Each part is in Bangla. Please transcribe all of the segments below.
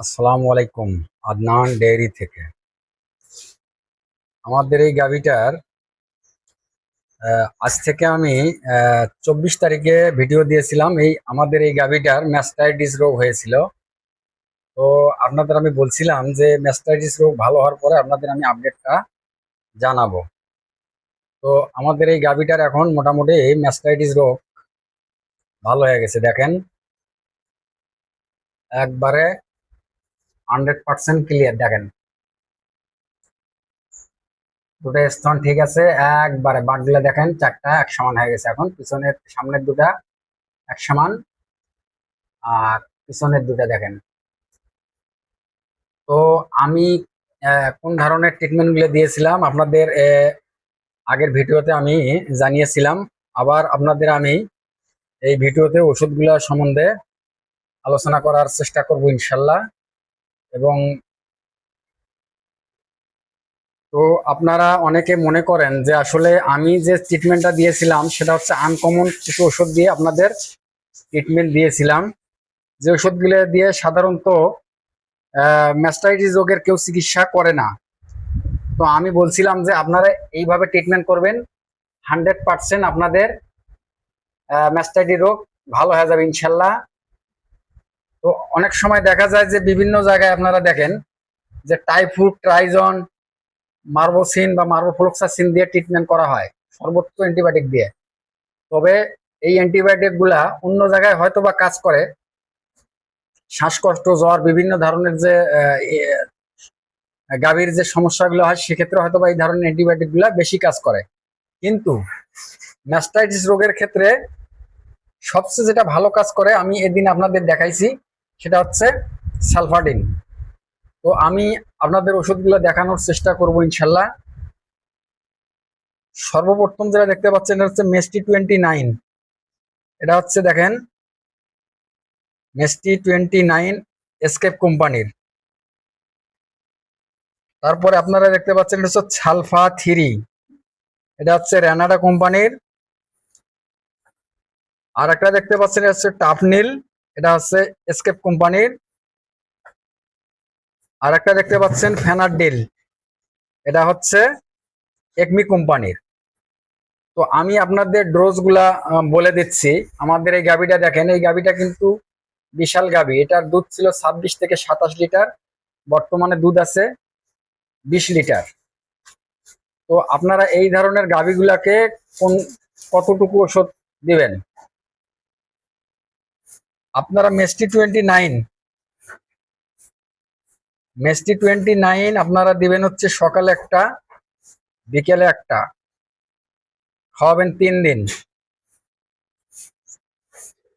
আসসালামু আলাইকুম, আদনান ডেয়ারি থেকে। আমাদের এই গাভিটার আজ থেকে আমি চব্বিশ তারিখে ভিডিও দিয়েছিলাম। এই আমাদের এই গাভিটার ম্যাস্টাইটিস রোগ হয়েছিল। তো আপনাদের আমি বলছিলাম যে ম্যাস্টাইটিস রোগ ভালো হওয়ার পরে আপনাদের আমি আপডেটটা জানাব। তো আমাদের এই গাভিটার এখন মোটামুটি ম্যাস্টাইটিস রোগ ভালো হয়ে গেছে, দেখেন। একবারে হান্ড্রেড পার্সেন্ট ক্লিয়ার, দেখেন। দুটো স্তন ঠিক আছে, একবারে বাটগুলো দেখেন, চারটা এক সমান হয়ে গেছে এখন, পিছনের, সামনের দুটা এক সমান, আর পিছনের দুটা দেখেন। তো আমি কোন ধরনের ট্রিটমেন্টগুলো দিয়েছিলাম আপনাদের আগের ভিডিওতে আমি জানিয়েছিলাম, আবার আপনাদের আমি এই ভিডিওতে ওষুধগুলো সম্বন্ধে আলোচনা করার চেষ্টা করব ইনশাল্লাহ। এবং তো আপনারা অনেকে মনে করেন যে আসলে আমি যে ট্রিটমেন্টটা দিয়েছিলাম, সেটা হচ্ছে আনকমন কিছু ওষুধ দিয়ে আপনাদের ট্রিটমেন্ট দিয়েছিলাম। যে ওষুধগুলো দিয়ে সাধারণত ম্যাস্টাইটিস রোগের কেউ চিকিৎসা করে না। তো আমি বলছিলাম যে আপনারা এইভাবে ট্রিটমেন্ট করবেন হান্ড্রেড পার্সেন্ট আপনাদের ম্যাস্টাইটি রোগ ভালো হয়ে যাবে ইনশাল্লাহ। তো অনেক সময় দেখা যায় যে বিভিন্ন জায়গায় আপনারা দেখেন যে টাইফুড ট্রাইজন মার্বোসিন বা মার্বোফ্লোক্সাসিন দিয়ে ট্রিটমেন্ট করা হয়, সর্বোচ্চ অ্যান্টিবায়োটিক দিয়ে। তবে এই অ্যান্টিবায়োটিকগুলা অন্য জায়গায় হয়তো বা কাজ করে। শ্বাসকষ্ট, জ্বর, বিভিন্ন ধরনের যে গাভীর যে সমস্যাগুলো হয়, সেক্ষেত্রে হয়তো বা এই ধরনের অ্যান্টিবায়োটিকগুলা বেশি কাজ করে। কিন্তু ম্যাস্টাইটিস রোগের ক্ষেত্রে সবচেয়ে যেটা ভালো কাজ করে, আমি এদিন আপনাদের দেখাইছি সেটা হচ্ছে সালফাডিন। তো আমি আপনাদের ওষুধগুলো দেখানোর চেষ্টা করব ইনশাল্লাহ। সর্বপ্রথম যেটা দেখতে পাচ্ছেন, এটা হচ্ছে মেস্টি টোয়েন্টি নাইন। এটা হচ্ছে দেখেন মেস্টি টোয়েন্টি নাইন এসকেপ কোম্পানির। তারপরে আপনারা দেখতে পাচ্ছেন, এটা হচ্ছে সালফা থ্রি। এটা হচ্ছে র্যানাডা কোম্পানির। আর একটা দেখতে পাচ্ছেন, এটা হচ্ছে টাপনিল এটা হচ্ছে এসকেপ কোম্পানির। আর একটা দেখতে পাচ্ছেন ফেনারডিল এটা হচ্ছে একমি কোম্পানির। তো আমি আপনাদের ডোজগুলা বলে দিচ্ছি। আমাদের এই গাবিটা দেখেন, এই গাবিটা কিন্তু বিশাল গাবি এটার দুধ ছিল ছাব্বিশ থেকে সাতাশ লিটার, বর্তমানে দুধ আছে বিশ লিটার। তো আপনারা এই ধরনের গাবিগুলাকে কোন, কতটুকু ওষুধ দিবেন? আপনারা মেস্টি টোয়েন্টি নাইন মেস্টি টোয়েন্টি নাইন আপনারা দিবেন হচ্ছে সকালে একটা, বিকেলে একটা। খাওয়াবেন তিন দিন।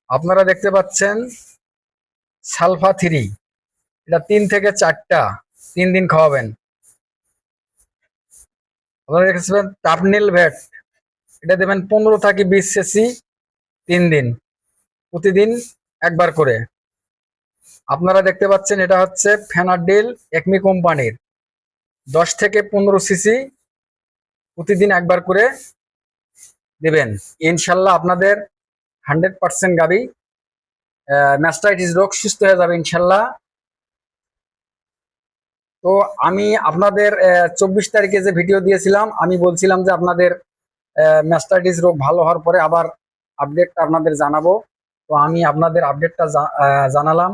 আপনারা দেখতে পাচ্ছেন, সালফা থ্রি। এটা তিন থেকে চারটা, তিন দিন খাওয়াবেন। আপনারা দেখছেন টাপনিল ভেট। এটা দেবেন পনেরো থেকে বিশ সিসি তিন দিন। প্রতিদিন একবার করে। আপনারা দেখতে পাচ্ছেন এটা হচ্ছে ফেনাডিল একমি কোম্পানির। দশ থেকে পনেরো সিসি প্রতিদিন একবার করে দেবেন। ইনশাল্লাহ আপনাদের হান্ড্রেড পার্সেন্ট গাবি ম্যাস্টাইটিস রোগ সুস্থ হয়ে যাবে ইনশাল্লাহ। তো আমি আপনাদের চব্বিশ তারিখে যে ভিডিও দিয়েছিলাম, আমি বলছিলাম যে আপনাদের ম্যাস্টাইটিস রোগ ভালো হওয়ার পরে আবার আপডেটটা আপনাদের জানাব। তো আমি আপনাদের আপডেটটা জানালাম।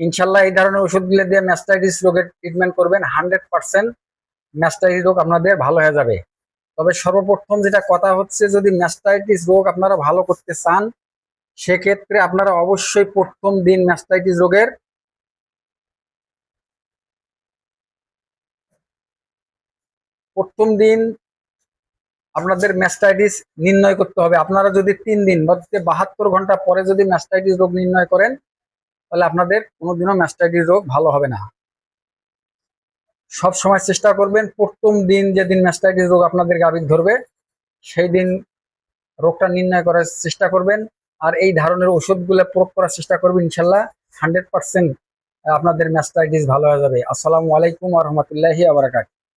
ইনশাল্লাহ এই ধরনের ওষুধগুলো দিয়ে ম্যাস্টাইটিস রোগের ট্রিটমেন্ট করবেন হান্ড্রেড পার্সেন্ট ম্যাস্টাইটিস রোগ আপনাদের ভালো হয়ে যাবে। তবে সর্বপ্রথম যেটা কথা হচ্ছে, যদি ম্যাস্টাইটিস রোগ আপনারা ভালো করতে চান, সেক্ষেত্রে আপনারা অবশ্যই প্রথম দিন ম্যাস্টাইটিস রোগের প্রথম দিন আপনাদের ম্যাস্টাইটিস নির্ণয় করতে হবে। আপনারা যদি তিন দিন বা বাহাত্তর ঘণ্টা পরে যদি ম্যাস্টাইটিস রোগ নির্ণয় করেন, তাহলে আপনাদের কোনোদিনও ম্যাস্টাইটিস রোগ ভালো হবে না। সব সময় চেষ্টা করবেন, প্রথম দিন যেদিন ম্যাস্টাইটিস রোগ আপনাদের গাভীর ধরবে, সেই দিন রোগটা নির্ণয় করার চেষ্টা করবেন। আর এই ধরনের ওষুধগুলো প্রয়োগ করার চেষ্টা করবেন ইনশাল্লাহ হান্ড্রেড পার্সেন্ট আপনাদের ম্যাস্টাইটিস ভালো হয়ে যাবে। আসসালামু আলাইকুম রহমতুল্লাহি আবরাকাত